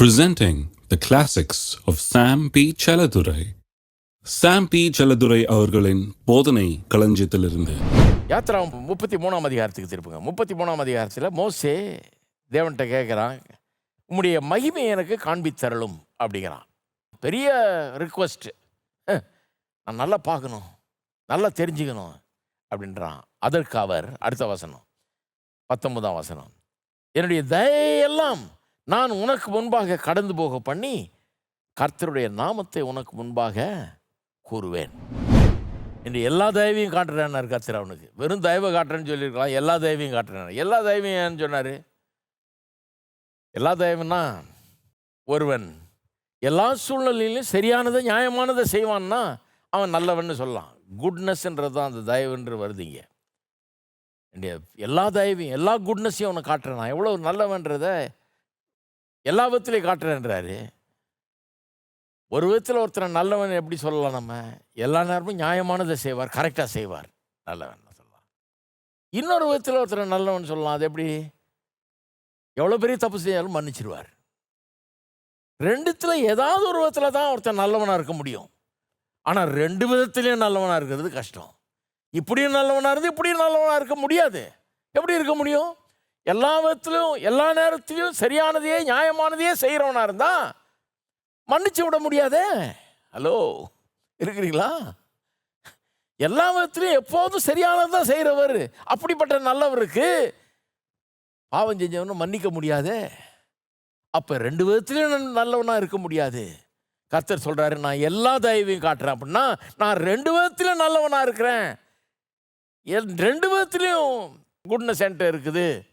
presenting the classics of Sam P. Chaladurai. Sam P Chelladurai அவர்களின் போதனை களஞ்சியத்திலிருந்து. யாத்ரா முப்பத்தி மூணாம் அதிகாரத்துக்கு திருப்புங்க. முப்பத்தி மூணாம் அதிகாரத்தில் மோசே தேவன்கிட்ட கேட்குறான் உம்முடைய மகிமை எனக்கு காண்பித்தரலும் அப்படிங்கிறான். பெரிய ரிக்வஸ்ட் நான் நல்லா பார்க்கணும். நல்லா தெரிஞ்சுக்கணும் அப்படின்றான். அதற்கு அவர் அடுத்த வசனம் பத்தொன்பதாம் வசனம். என்னுடைய தயையெல்லாம் நான் உனக்கு முன்பாக கடந்து போக பண்ணி கர்த்தருடைய நாமத்தை உனக்கு முன்பாக கூறுவேன். என்று எல்லா தயவையும் காட்டுறேன்னாரு கர்த்தர் அவனுக்கு. வெறும் தயவை காட்டுறேன்னு சொல்லியிருக்கலாம். எல்லா தயவையும் காட்டுறேன் எல்லா தயவையும் ஏன்னு சொன்னார்? எல்லா தயவுன்னா ஒருவன் எல்லா சூழ்நிலையிலும் சரியானதை நியாயமானதை செய்வான்னா அவன் நல்லவன்னு சொல்லலாம். குட்னஸ்ன்றது தான் அந்த தயவுன்று வருதுங்க எல்லா தயவையும் எல்லா குட்னஸையும் அவனை காட்டுறேன். நான் எவ்வளோ நல்லவன்றதை எல்லா விதத்துலையும் காட்டுறேன்றாரு. ஒரு விதத்தில் ஒருத்தரை நல்லவன் எப்படி சொல்லலாம் நம்ம? எல்லா நேரமும் நியாயமானதை செய்வார் கரெக்டாக செய்வார். நல்லவன் சொல்லலாம். இன்னொரு விதத்தில் ஒருத்தரை நல்லவன் சொல்லலாம். அது எப்படி? எவ்வளோ பெரிய தப்பு செய்யாலும் மன்னிச்சிருவார். ரெண்டுத்தில் ஏதாவது ஒரு விதத்தில் தான் ஒருத்தன் நல்லவனாக இருக்க முடியும். ஆனால் ரெண்டு விதத்துலேயும் நல்லவனாக இருக்கிறது கஷ்டம். இப்படியும் நல்லவனாக இருந்து இப்படியும் நல்லவனாக இருக்க முடியாது. எப்படி இருக்க முடியும்? எல்லா எல்லா நேரத்திலையும் சரியானதையே நியாயமானதையே செய்கிறவனாக இருந்தால் மன்னிச்சு விட முடியாதே? ஹலோ இருக்கிறீங்களா? எல்லா விதத்துலையும் எப்போதும் சரியானது தான் செய்கிறவர் அப்படிப்பட்ட நல்லவருக்கு பாவம் செஞ்சவனும் மன்னிக்க முடியாதே? அப்போ ரெண்டு விதத்துலையும் நல்லவனாக இருக்க முடியாது. கர்த்தர் சொல்கிறாரு நான் எல்லா தயவையும் காட்டுறேன். அப்படின்னா நான் ரெண்டு விதத்துலையும் நல்லவனாக இருக்கிறேன். என் ரெண்டு விதத்துலையும் குட்னஸ் சென்டர் இருக்குது.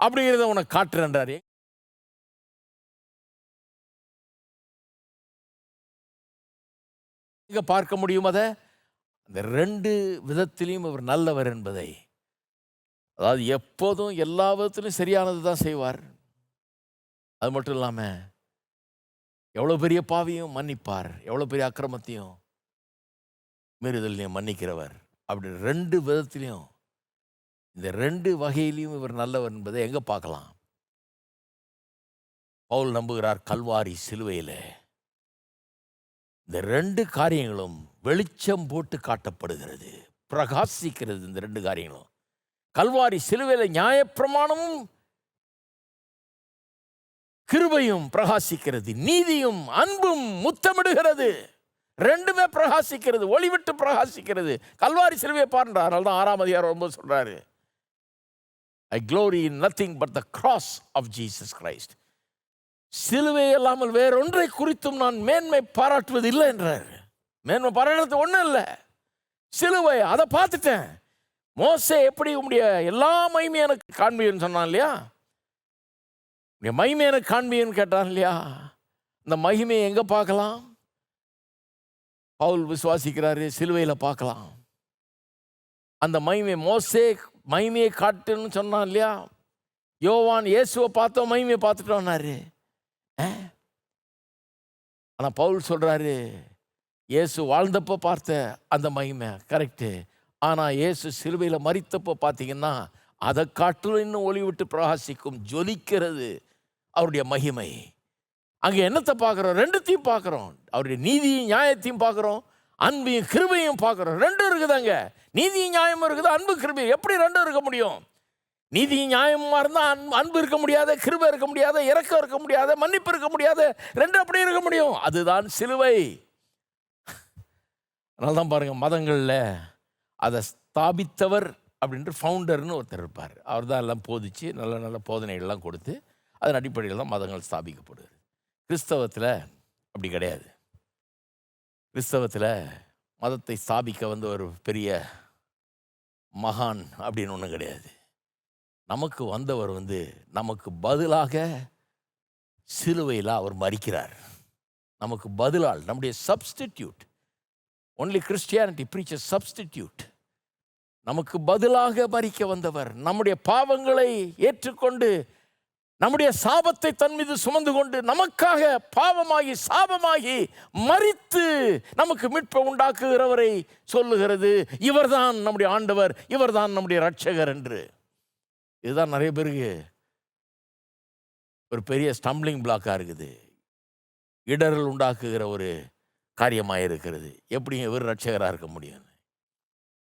அப்படிங்கிறத உனக்கு காட்டுறேன்றாரு எங்க பார்க்க முடியும் அதை? அந்த ரெண்டு விதத்திலையும் அவர் நல்லவர் என்பதை. அதாவது எப்போதும் எல்லா விதத்திலும் சரியானது தான் செய்வார். அது மட்டும் இல்லாமல் எவ்வளோ பெரிய பாவியும் மன்னிப்பார் எவ்வளோ பெரிய அக்கிரமத்தையும் மீறுதலையும் மன்னிக்கிறவர். அப்படி ரெண்டு விதத்திலையும் இந்த ரெண்டு வகையிலையும் இவர் நல்லவர் என்பதை எங்கே பார்க்கலாம்? பவுல் நம்புகிறார் கல்வாரி சிலுவையில். இந்த ரெண்டு காரியங்களும் வெளிச்சம் போட்டு காட்டப்படுகிறது பிரகாசிக்கிறது இந்த ரெண்டு காரியங்களும். கல்வாரி சிலுவையில் நியாயப்பிரமாணமும் கிருபையும் பிரகாசிக்கிறது நீதியும் அன்பும் முத்தமிடுகிறது. ரெண்டுமே பிரகாசிக்கிறது ஒளிவிட்டு பிரகாசிக்கிறது. கல்வாரி சிலுவையை பாருன்றார் அதனால தான் ஆறாம் அதிகாரம் ரொம்ப சொல்கிறாரு I glory in nothing but the cross of Jesus Christ சிலுவை இல்லாமல் வேறொன்றை குறித்தும் நான் மேன்மை பாராட்டுவது இல்லை என்றார். மேன்மை பாராட்டுறது ஒன்றும் இல்லை. சிலுவை அதை பார்த்துட்டேன். மோசே எப்படி உடைய எல்லா மகிமையும் எனக்கு காண்பியன்னு சொன்னான் இல்லையா? உடைய மகிமை எனக்கு காண்பியன்னு கேட்டான் இல்லையா? இந்த மகிமையை எங்கே பார்க்கலாம்? பவுல் விசுவாசிக்கிறாரு சிலுவையில் பார்க்கலாம். அந்த மகிமை மோசே மகிமையை காட்டுன்னு சொன்னான் இல்லையா? யோவான் இயேசுவை பார்த்தோம் மகிமையை பார்த்துட்டோம்னாரு ஆனால் பவுல் சொல்கிறாரு இயேசு வாழ்ந்தப்போ பார்த்த அந்த மகிமை கரெக்டு ஆனால் இயேசு சிலுவையில் மறித்தப்போ பார்த்தீங்கன்னா அதை காட்டிலும் இன்னும் ஒளி விட்டு பிரகாசிக்கும் ஜொலிக்கிறது அவருடைய மகிமை. அங்கே என்னத்தை பார்க்குறோம்? ரெண்டுத்தையும் பார்க்குறோம். அவருடைய நீதியும் நியாயத்தையும் பார்க்குறோம். அன்பையும் கிருபையும் பார்க்குறோம். ரெண்டும் இருக்குதாங்க. நீதியும் நியாயமும் இருக்குது? அன்பு கிருபையும் எப்படி ரெண்டும் இருக்க முடியும்? நீதி நியாயமாக இருந்தால் அன்பு அன்பு இருக்க முடியாத கிருபை இருக்க முடியாத இறக்கம் இருக்க முடியாத மன்னிப்பு இருக்க முடியாத ரெண்டு அப்படி இருக்க முடியும். அதுதான் சிலுவை. அதனால தான் பாருங்கள் மதங்களில் அதை ஸ்தாபித்தவர் அப்படின்ட்டு ஃபவுண்டர்னு ஒருத்தர் இருப்பார். அவர் தான் எல்லாம் போதிச்சு நல்ல நல்ல போதனைகள்லாம் கொடுத்து அதன் அடிப்படையில் தான் மதங்கள் ஸ்தாபிக்கப்படுது கிறிஸ்தவத்தில் அப்படி கிடையாது. கிறிஸ்தவத்தில் மதத்தை ஸ்தாபிக்க வந்து ஒரு பெரிய மகான் அப்படின்னு ஒன்றும் கிடையாது. நமக்கு வந்தவர் வந்து நமக்கு பதிலாக சிலுவையில் அவர் மறிக்கிறார் நமக்கு பதிலால் நம்முடைய substitute only Christianity preach substitute நமக்கு பதிலாக மறிக்க வந்தவர் நம்முடைய பாவங்களை ஏற்றுக்கொண்டு நம்முடைய சாபத்தை தன் மீது சுமந்து கொண்டு நமக்காக பாவமாகி சாபமாகி மறித்து நமக்கு மீட்பை உண்டாக்குகிறவரை சொல்லுகிறது. இவர்தான் நம்முடைய ஆண்டவர் இவர்தான் நம்முடைய ரட்சகர் என்று. இதுதான் நிறைய பேருக்கு ஒரு பெரிய ஸ்டம்பிளிங் பிளாக்காக இருக்குது. இடரல் உண்டாக்குகிற ஒரு காரியமாக இருக்கிறது எப்படி இவர் ரட்சகராக இருக்க முடியும்.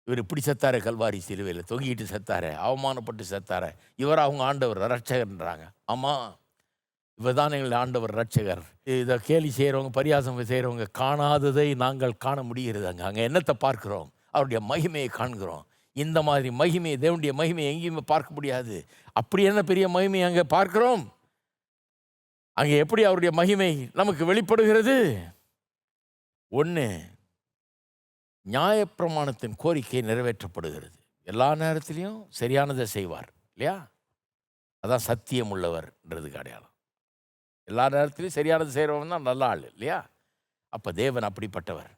இவர் இப்படி செத்தார் கல்வாரி சிலுவையில் தொங்கிட்டு செத்தார் அவமானப்பட்டு செத்தார். இவர் அவங்க ஆண்டவர் ரட்சகர்ன்றாங்க ஆமாம் இவர் தான் எங்கள் ஆண்டவர் ரட்சகர் இதை கேலி செய்கிறவங்க பரியாசம் செய்கிறவங்க காணாததை நாங்கள் காண முடிகிறது அங்கே. அங்கே என்னத்தை பார்க்குறோம்? அவருடைய மகிமையை காண்கிறோம். இந்த மாதிரி மகிமையை தேவனுடைய மகிமையை எங்கேயுமே பார்க்க முடியாது. அப்படி என்ன பெரிய மகிமையை அங்கே பார்க்குறோம்? அங்கே எப்படி அவருடைய மகிமை நமக்கு வெளிப்படுகிறது? ஒன்று நியாயப்பிரமாணத்தின் கோரிக்கை நிறைவேற்றப்படுகிறது. எல்லா நேரத்திலையும் சரியானதை செய்வார் இல்லையா? அதான் சத்தியம் உள்ளவர்ன்றதுக்கு அடையாளம். எல்லா நேரத்திலையும் சரியானது செய்கிறவன் தான் நல்ல ஆள் இல்லையா? அப்போ தேவன் அப்படிப்பட்டவர்.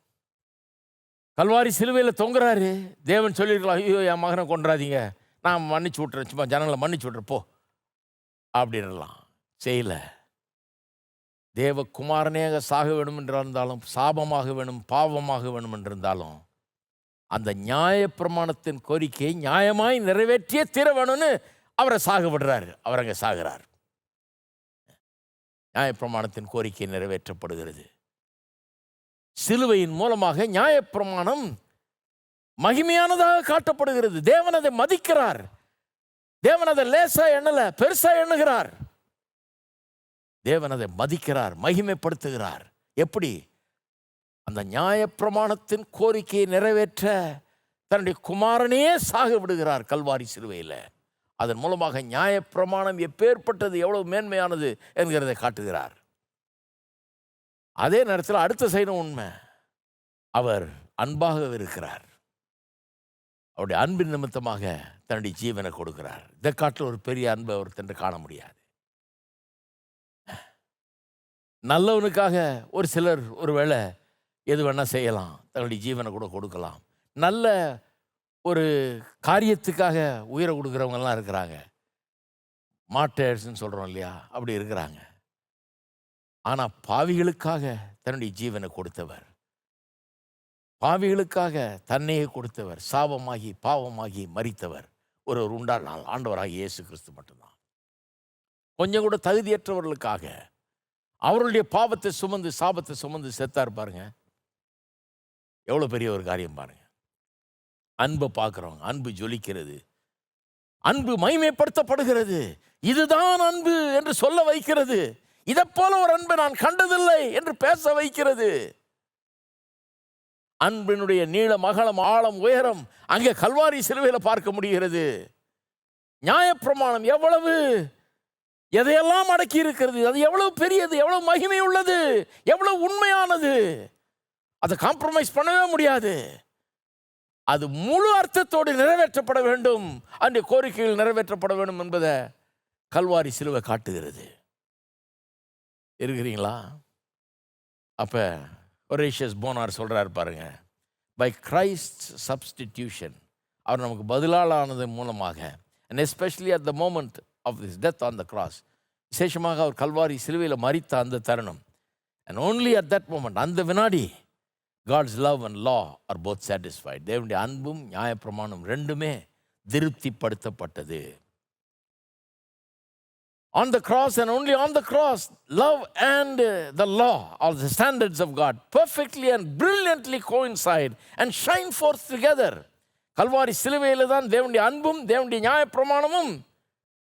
கல்வாரி சிலுவையில் தொங்குறாரு. தேவன் சொல்லியிருக்கலாம் ஐயோ என் மகனை கொண்டுறாதீங்க நான் மன்னிச்சு விட்றேன் சும்மா ஜனங்களை மன்னிச்சு விட்றேன் போ. அப்படின்லாம் செய்யலை. தேவகுமாரனேக சாக வேணும் என்றிருந்தாலும் சாபமாக வேணும் பாவமாக வேணும் என்றிருந்தாலும் அந்த நியாயப்பிரமாணத்தின் கோரிக்கையை நியாயமாய் நிறைவேற்றியே தீர வேணும்னு அவரை சாக விடுறாரு. அவர் அங்கே சாகிறார். நியாயப்பிரமாணத்தின் கோரிக்கை நிறைவேற்றப்படுகிறது. சிலுவையின் மூலமாக நியாயப்பிரமாணம் மகிமையானதாக காட்டப்படுகிறது. தேவன் அதை மதிக்கிறார். தேவன் அதை லேசா எண்ணலை பெருசா எண்ணுகிறார். தேவன் அதை மதிக்கிறார் மகிமைப்படுத்துகிறார். எப்படி? அந்த நியாயப்பிரமாணத்தின் கோரிக்கையை நிறைவேற்ற தன்னுடைய குமாரனையே சாக விடுகிறார் கல்வாரி சிலுவையில். அதன் மூலமாக நியாயப்பிரமாணம் எப்பேற்பட்டது எவ்வளவு மேன்மையானது என்கிறதை காட்டுகிறார். அதே நேரத்தில் அடுத்த சைடும் உண்மை. அவர் அன்பாக இருக்கிறார். அவருடைய அன்பின் நிமித்தமாக தன்னுடைய ஜீவனை கொடுக்கிறார். இதை காட்டில் ஒரு பெரிய அன்பை ஒருத்தன் காண முடியாது. நல்லவனுக்காக ஒரு சிலர் ஒரு வேளை எது வேணால் செய்யலாம். தன்னுடைய ஜீவனை கூட கொடுக்கலாம். நல்ல ஒரு காரியத்துக்காக உயிரை கொடுக்குறவங்கெல்லாம் இருக்கிறாங்க. மாட்டேர்ஸ்ன்னு சொல்கிறோம் இல்லையா? அப்படி இருக்கிறாங்க. ஆனால் பாவிகளுக்காக தன்னுடைய ஜீவனை கொடுத்தவர். பாவிகளுக்காக தன்னையே கொடுத்தவர். சாபமாகி பாவமாகி மறித்தவர் ஒரு ஒரு உண்டால் ஆண்டவராக இயேசு கிறிஸ்து மட்டும்தான். கொஞ்சம் கூட தகுதியற்றவர்களுக்காக அவருடைய பாவத்தை சுமந்து சாபத்தை சுமந்து செத்தார் பாருங்க. எவ்வளோ பெரிய ஒரு காரியம் பாருங்க. அன்பை பார்க்குறோம் அன்பு ஜொலிக்கிறது. அன்பு மைமைப்படுத்தப்படுகிறது இதுதான் அன்பு என்று சொல்ல வைக்கிறது. இதைப் போல ஒரு அன்பை நான் கண்டதில்லை என்று பேச வைக்கிறது. அன்பினுடைய நீளம் அகலம் ஆழம் உயரம் அங்கே கல்வாரி சிலுவையில் பார்க்க முடிகிறது. நியாயப்பிரமாணம் எவ்வளவு? எதையெல்லாம் அடக்கி இருக்கிறது? அது எவ்வளவு பெரியது? எவ்வளவு மகிமை உள்ளது? எவ்வளவு உண்மையானது? அதை காம்ப்ரமைஸ் பண்ணவே முடியாது. அது முழு அர்த்தத்தோடு நிறைவேற்றப்பட வேண்டும். அந்த கோரிக்கைகள் நிறைவேற்றப்பட வேண்டும் என்பதை கல்வாரி சிலுவை காட்டுகிறது. இருக்கிறீங்களா? அப்போ ஒரேஷியஸ் போனார் சொல்கிறார் பாருங்க. பை கிரைஸ்ட் சப்ஸ்டிடியூஷன் அவர் நமக்கு பதிலாளானது மூலமாக and especially at the moment of this death on the cross விசேஷமாக அவர் கல்வாரி சிலுவையில் மறித்த அந்த தருணம். And only at that moment அந்த வினாடி God's love and law are both satisfied தேவனுடைய அன்பும் நியாயப்பிரமாணம் ரெண்டுமே திருப்திப்படுத்தப்பட்டது. On the cross and only on the cross love and the law are the standards of God perfectly and brilliantly coincide and shine forth together Calvary சிலுவையில் தான் தேவனுடைய அன்பும் தேவனுடைய நியாயப்பிரமாணமும்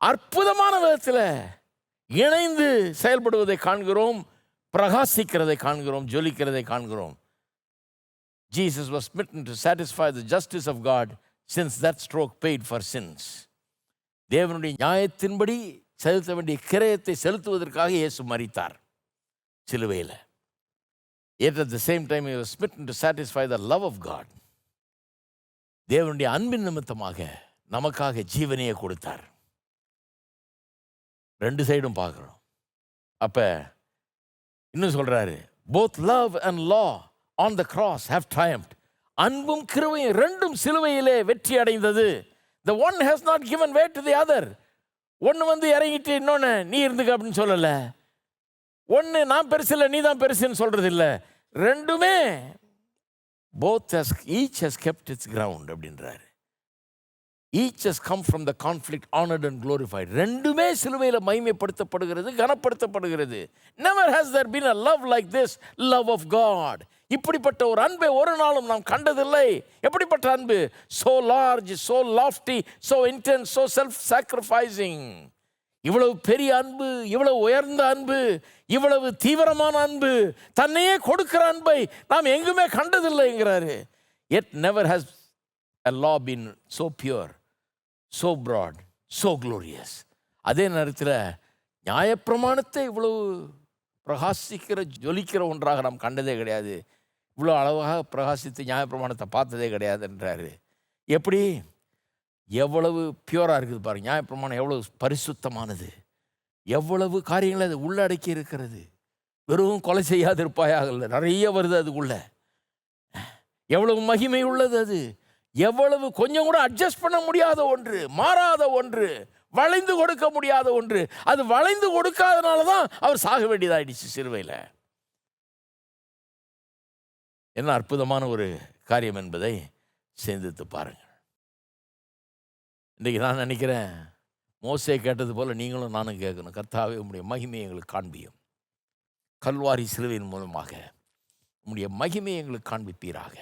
அற்புதமான விதத்தில் இணைந்து செயல்படுவதை காண்கிறோம் பிரகாசிக்கிறதை காண்கிறோம் ஜொலிக்கிறதை காண்கிறோம். Jesus was smitten to satisfy the justice of God since that stroke paid for sins தேவனுடைய நியாயத்தின்படி செலுத்த வேண்டிய கிரயத்தை செலுத்துவதற்காக இயேசு மறித்தார் சிலுவையில். Yet at the same time you smitten to satisfy the love of God தேவனுடைய அன்பின் நிமித்தமாக நமக்காக ஜீவனையே கொடுத்தார். ரெண்டு சைடும் பார்க்குறோம் அப்போ இன்னும் சொல்கிறாரு both love and law on the cross have triumphed. அன்பும் கிருவையும் ரெண்டும் சிலுவையிலே வெற்றி அடைந்தது. The one has not given way to the other ஒன்று வந்து இறங்கிட்டு இன்னொன்று நீ இருந்துக்க அப்படின்னு சொல்லலை. ஒன்று நான் பெருசு இல்லை நீ தான் பெருசுன்னு சொல்கிறது இல்லை. ரெண்டுமே both has each has kept its ground அப்படின்றாரு. Each has come from the conflict honoured and glorified ரெண்டுமே சிலுவையில் மைமைப்படுத்தப்படுகிறது கனப்படுத்தப்படுகிறது. Never has there been a love like this love of God இப்படிப்பட்ட ஒரு அன்பை ஒரு நாளும் நாம் கண்டதில்லை. எப்படிப்பட்ட அன்பு? So large so lofty so intense so self sacrificing இவ்வளவு பெரிய அன்பு இவ்வளவு உயர்ந்த அன்பு இவ்வளவு தீவிரமான அன்பு தன்னையே கொடுக்கிற அன்பை நாம் எங்குமே கண்டதில்லைங்கிறாரு. Yet never has a law so so so broad so glorious அதே நேரத்தில் நியாயப்பிரமாணத்தை இவ்வளவு பிரகாசிக்கிற ஜொலிக்கிற ஒன்றாக நாம் கண்டதே கிடையாது. இவ்வளோ அளவாக பிரகாசித்து நியாயப்பிரமாணத்தை பார்த்ததே கிடையாதுன்றாரு எப்படி? எவ்வளவு பியூராக இருக்குது பாருங்கள் நியாயப்பிரமாணம் எவ்வளவு பரிசுத்தமானது. எவ்வளவு காரியங்களை அது உள்ளடக்கி இருக்கிறது. வெறும் கொலை செய்யாதிருப்பாயாக இல்லை. நிறைய வருது அதுக்குள்ள. எவ்வளவு மகிமை உள்ளது அது. எவ்வளவு கொஞ்சம் கூட அட்ஜஸ்ட் பண்ண முடியாத ஒன்று மாறாத ஒன்று வளைந்து கொடுக்க முடியாத ஒன்று. அது வளைந்து கொடுக்காதனால தான் அவர் சாக வேண்டியதாயிடுச்சு சிறுவையில். என்ன அற்புதமான ஒரு காரியம் என்பதை சிந்தித்து பாருங்கள். இன்றைக்கி நான் நினைக்கிறேன் மோசே கேட்டது போல் நீங்களும் நானும் கேட்கணும். கர்த்தாவே உங்களுடைய மகிமையை எங்களுக்கு காண்பியும். கல்வாரி சிலுவையின் மூலமாக உங்களுடைய மகிமையை எங்களுக்கு காண்பிப்பீராக.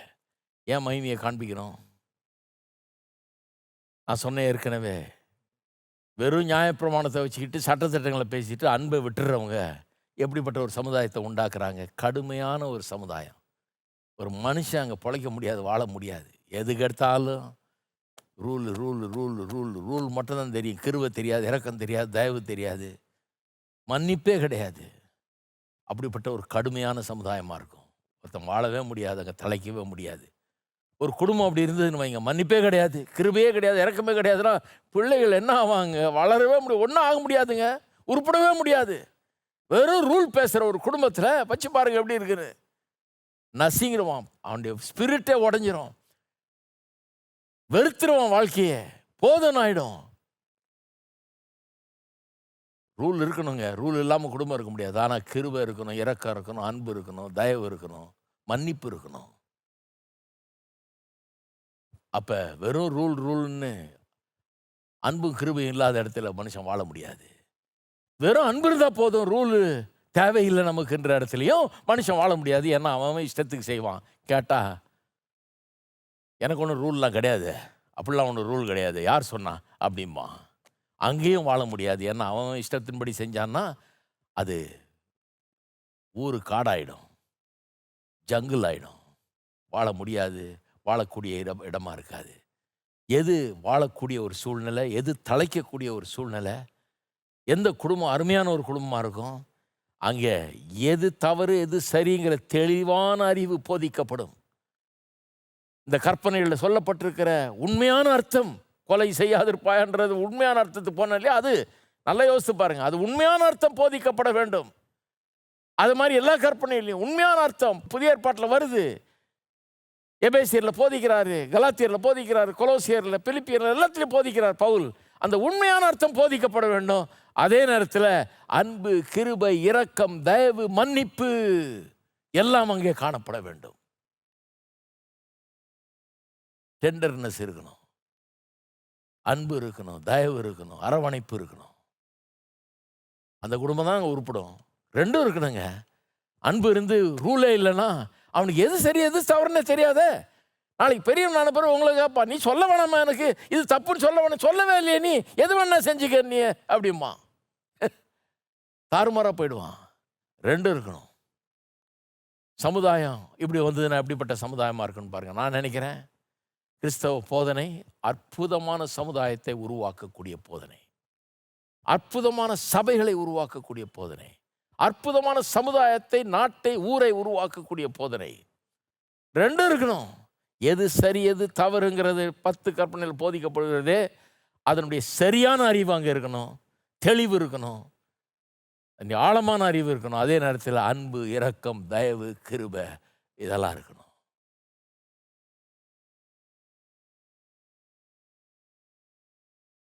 ஏன் மகிமையை காண்பிக்கணும் நான் சொன்னேன் ஏற்கனவே. வெறும் நியாயப்பிரமாணத்தை வச்சுக்கிட்டு சட்டத்திட்டங்களை பேசிட்டு அன்பை விட்டுறவங்க எப்படிப்பட்ட ஒரு சமுதாயத்தை உண்டாக்குறாங்க? கடுமையான ஒரு சமுதாயம். ஒரு மனுஷன் அங்கே பிழைக்க முடியாது வாழ முடியாது. எதுக்கு எடுத்தாலும் rule rule rule rule rule மட்டும்தான் தெரியும். கிருவை தெரியாது இறக்கம் தெரியாது தயவு தெரியாது. மன்னிப்பே கிடையாது. அப்படிப்பட்ட ஒரு கடுமையான சமுதாயமாக இருக்கும். ஒருத்தன் வாழவே முடியாது அங்கே தலைக்கவே முடியாது. ஒரு குடும்பம் அப்படி இருந்ததுன்னு வைங்க. மன்னிப்பே கிடையாது கிருபையே கிடையாது இறக்கமே கிடையாதுன்னா பிள்ளைகள் என்ன ஆவாங்க? வளரவே முடியும் ஒன்றும் ஆக முடியாதுங்க. உருப்படவே முடியாது. வெறும் ரூல் பேசுகிற ஒரு குடும்பத்தில் வச்சு பாருங்க எப்படி இருக்குன்னு நசிங்கிடுவான். அவனுடைய ஸ்பிரிட்டே உடஞ்சிரும். வெறுத்துருவான் வாழ்க்கையை. போதும் ஆயிடும் ரூல் இருக்கணுங்க. ரூல் இல்லாமல் குடும்பம் இருக்க முடியாது. ஆனால் கிருபை இருக்கணும் இறக்கம் இருக்கணும் அன்பு இருக்கணும் தயவு இருக்கணும் மன்னிப்பு இருக்கணும். அப்போ வெறும் ரூல் ரூல்னு அன்பும் கிருபையும் இல்லாத இடத்துல மனுஷன் வாழ முடியாது. வெறும் அன்பு இருந்தால் போதும் ரூலு தேவையில்லை நமக்குன்ற இடத்துலையும் மனுஷன் வாழ முடியாது. ஏன்னா அவன் இஷ்டத்துக்கு செய்வான். கேட்டா எனக்கு ஒன்றும் ரூல்லாம் கிடையாது. அப்படிலாம் ஒன்றும் ரூல் கிடையாது. யார் சொன்னா? அப்படிம்பா அங்கேயும் வாழ முடியாது. ஏன்னா அவன் இஷ்டத்தின்படி செஞ்சான்னா அது ஊர் காடாயிடும். ஜங்கிள் ஆகிடும் வாழ முடியாது. வாழக்கூடிய இடம் இடமா இருக்காது. எது வாழக்கூடிய ஒரு சூழ்நிலை எது தலைக்கக்கூடிய ஒரு சூழ்நிலை எந்த குடும்பம் அருமையான ஒரு குடும்பமாக இருக்கும் அங்கே எது தவறு எது சரிங்கிற தெளிவான அறிவு போதிக்கப்படும். இந்த கற்பனைகளில் சொல்லப்பட்டிருக்கிற உண்மையான அர்த்தம் கொலை செய்யாதிருப்பாயன்றது உண்மையான அர்த்தத்துக்கு போன இல்லையா? அது நல்லா யோசித்து பாருங்க. அது உண்மையான அர்த்தம் போதிக்கப்பட வேண்டும். அது மாதிரி எல்லா கற்பனையிலையும் உண்மையான அர்த்தம் புதிய ஏற்பாட்டில் வருது. எபேசியரில் போதிக்கிறாரு கலாத்தியரில் போதிக்கிறாரு கொலோசியரில் பிலிப்பியரில் எல்லாத்துலேயும் போதிக்கிறார் பவுல். அந்த உண்மையான அர்த்தம் போதிக்கப்பட வேண்டும். அதே நேரத்தில் அன்பு கிருபை இரக்கம் தயவு மன்னிப்பு எல்லாம் அங்கே காணப்பட வேண்டும். டெண்டர்னஸ் இருக்கணும். அன்பு இருக்கணும் தயவு இருக்கணும் அரவணைப்பு இருக்கணும். அந்த குடும்பம் தான் அங்கே உருப்படும். ரெண்டும் இருக்கணுங்க. அன்பு இருந்து ரூலே இல்லைன்னா அவனுக்கு எது சரி எது தவறுன்னு தெரியாதே. நாளைக்கு பெரியவன் நாலு பேர் உங்களை கேட்பா நீ சொல்ல வேணாமா எனக்கு. இது தப்புன்னு சொல்ல வேணாம். சொல்லவே இல்லையே நீ. எது வேணா செஞ்சுக்க நீ அப்படிமா தாறுமாறாக போயிடுவான். ரெண்டும் இருக்கணும். சமுதாயம் இப்படி வந்ததுன்னா எப்படிப்பட்ட சமுதாயமாக இருக்குன்னு பாருங்க. நான் நினைக்கிறேன் கிறிஸ்தவ போதனை அற்புதமான சமுதாயத்தை உருவாக்கக்கூடிய போதனை. அற்புதமான சபைகளை உருவாக்கக்கூடிய போதனை. அற்புதமான சமுதாயத்தை நாட்டை ஊரை உருவாக்கக்கூடிய போதனை. ரெண்டும் இருக்கணும். எது சரி எது தவறுங்கிறது பத்து கற்பனையில் போதிக்கப்படுகிறதே. அதனுடைய சரியான அறிவு அங்கே இருக்கணும். தெளிவு இருக்கணும். ஆழமான அறிவு இருக்கணும். அதே நேரத்தில் அன்பு இரக்கம் தயவு கிருபை இதெல்லாம் இருக்கணும்.